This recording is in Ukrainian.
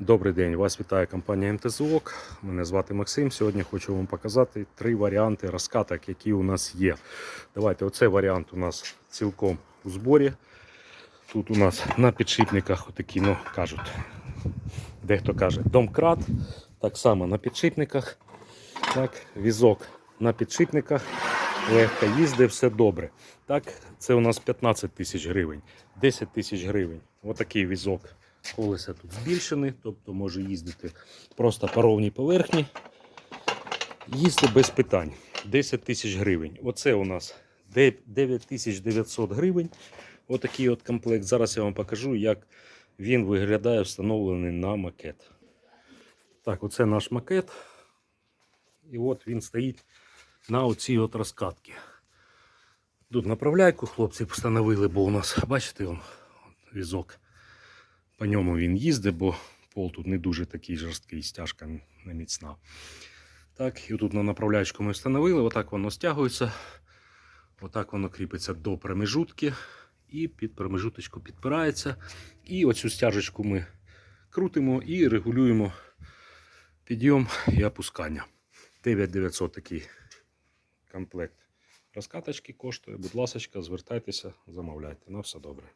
Добрий день, вас вітає компанія МТЗОК. Мене звати Максим. Сьогодні хочу вам показати три варіанти розкаток, які у нас є. Давайте, оцей варіант у нас цілком у зборі. Тут у нас на підшипниках отакі, ну кажуть, дехто каже, домкрат. Так само на підшипниках. Так, візок на підшипниках. Легко їздить, все добре. Так, це у нас 15 тисяч гривень, 10 тисяч гривень. Отакий візок. Колеса тут збільшені, тобто може їздити просто по ровній поверхні. Їздить без питань. 10 тисяч гривень. Оце у нас 9900 гривень. Отакий от комплект. Зараз я вам покажу, як він виглядає встановлений на макет. Так, оце наш макет. І от він стоїть на оцій от розкатці. Тут направляйку хлопці встановили, бо у нас, бачите, он, візок. По ньому він їздить, бо пол тут не дуже такий жорсткий, стяжка не міцна. Так, і тут на направляючку ми встановили, отак воно стягується, отак воно кріпиться до промежутки і під промежуточку підпирається. І оцю стяжечку ми крутимо і регулюємо підйом і опускання. 9900 такий комплект розкаточки коштує. Будь ласка, звертайтеся, замовляйте. На все добре.